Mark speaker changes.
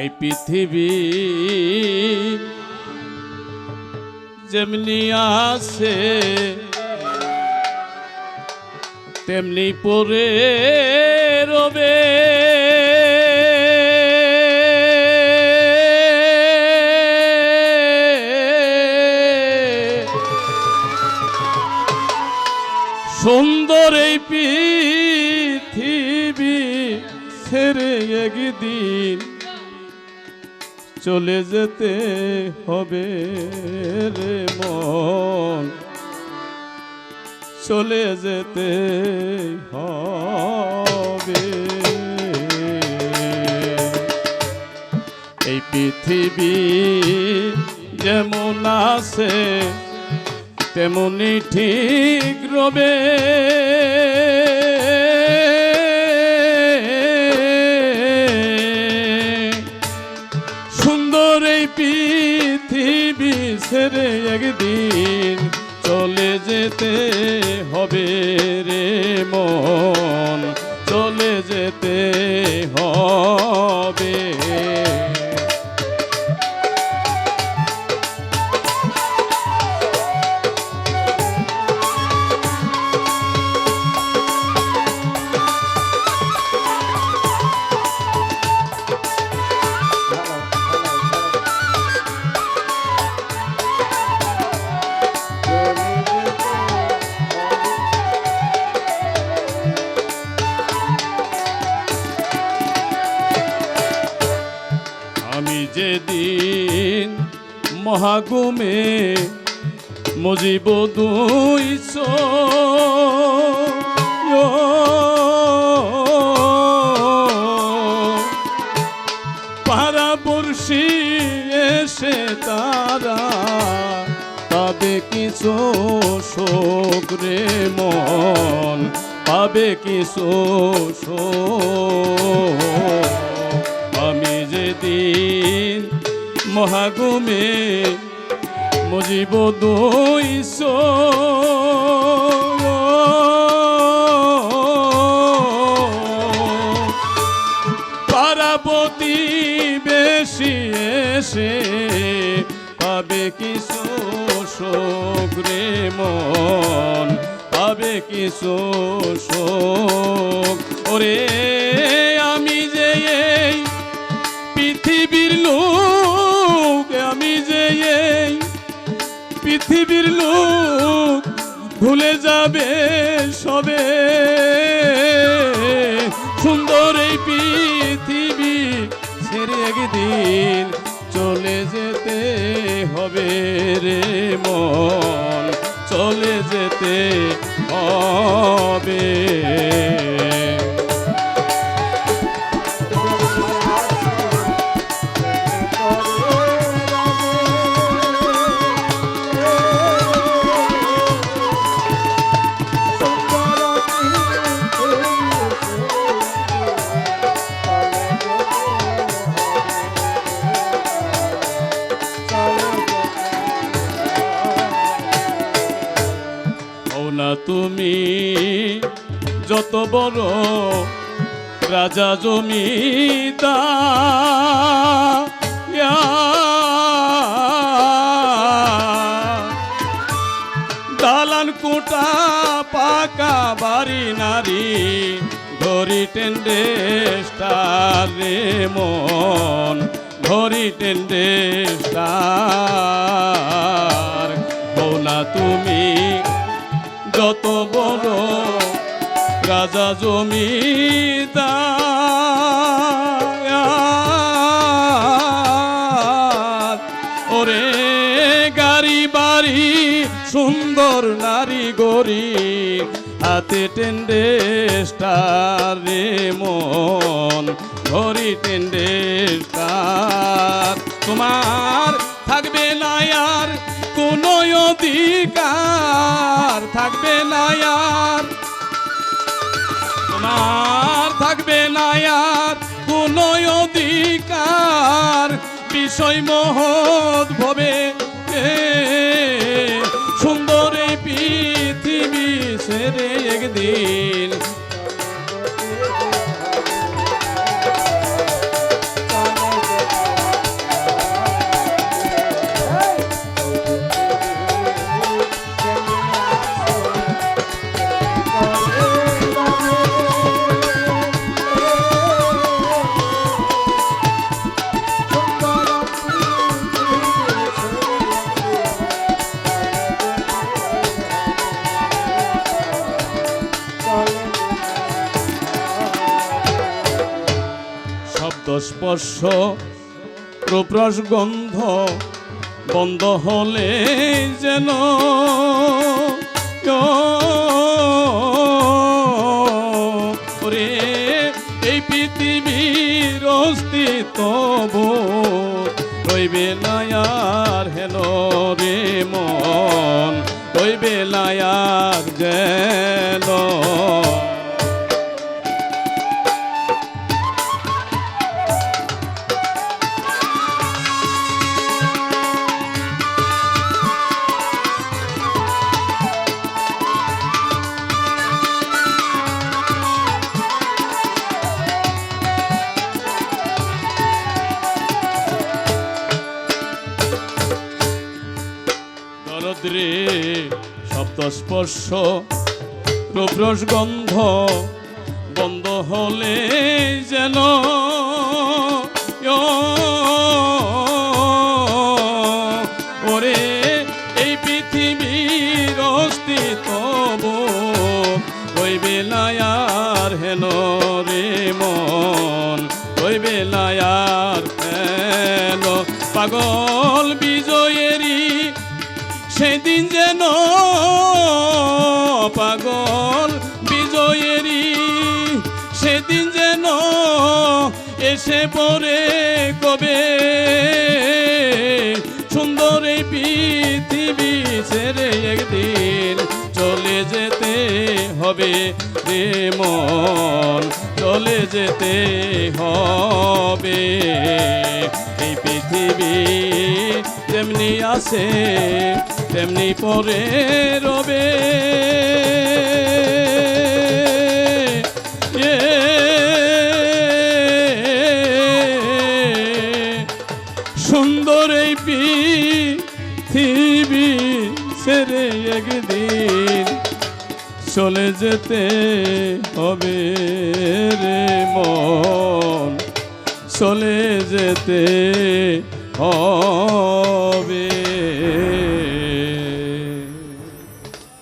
Speaker 1: এই পৃথিবী যেমনি আছে তেমনি পরে রবে। সুন্দর এই পৃথিবী ছেড়ে একদিন চলে যেতে হবে রে মন। চলে যেতে হবে। এই পৃথিবী যেমন আছে, তেমনি ঠিক রবে। ছেড়ে একদিন চলে যেতে হবে রে মন। চলে যেতে হবে। যেদিন মহাগুমে মজিব দুই পাড়াপড়শি এসে তারা, পাবে কিছু শোক রে মন, পাবে কিছু শোক। মহাগুমে মজিব দইস পারাবতী বেশি এসে পাবে কিছু শোক রে মন, পাবে কিছু শোক। ওরে ভুলে যাবে সবে। সুন্দর এই পৃথিবী ছেড়ে একদিন চলে যেতে হবে রে মন। চলে যেতে হবে। যত বড় রাজা জমিদার দালান কোটা পাকা বাড়ি নারী, ঘড়ি টেন্ডে রে মন, ঘড়ি টেন্ডে না তুমি যত বড় রাজা জমিদার। ওরে গাড়ি বাড়ি, সুন্দর নারী গরি হাতে টেন্ডে স্টার রে মন, ঘড়ি টেন্ডে স্টার। তোমার থাকবে না আর কোনো অধিকার, থাকবে না আর অধিকার বিষয় মহৎ ভবে। সুন্দর পৃথিবী সেরে একদিন শব্দস্পর্শ রূপরস গন্ধ বন্ধ হলে যেন রে এই পৃথিবীর অস্তিত্ব রইবে না আর হেন রে মন, রইবে না আর যেন স্পর্শ রূপরস গন্ধ বন্ধ হলে যেন ওরে, এই পৃথিবীর অস্তিত্ব হইবে না আর হেন রে মন। হইবে না আর হেন। পাগল বিজয়েরই সেদিন যেন পাগল বিজয়েরই, সেদিন যেন এসে পড়ে কবে? সুন্দর এই পৃথিবী ছেড়ে একদিন চলে যেতে হবে রে মন, চলে যেতে হবে। এই পৃথিবী যেমনি আসে তেমনি পরে রবে। সুন্দর এই পৃথিবী ছেড়ে একদিন চলে যেতে হবে রে মন। চলে যেতে হবে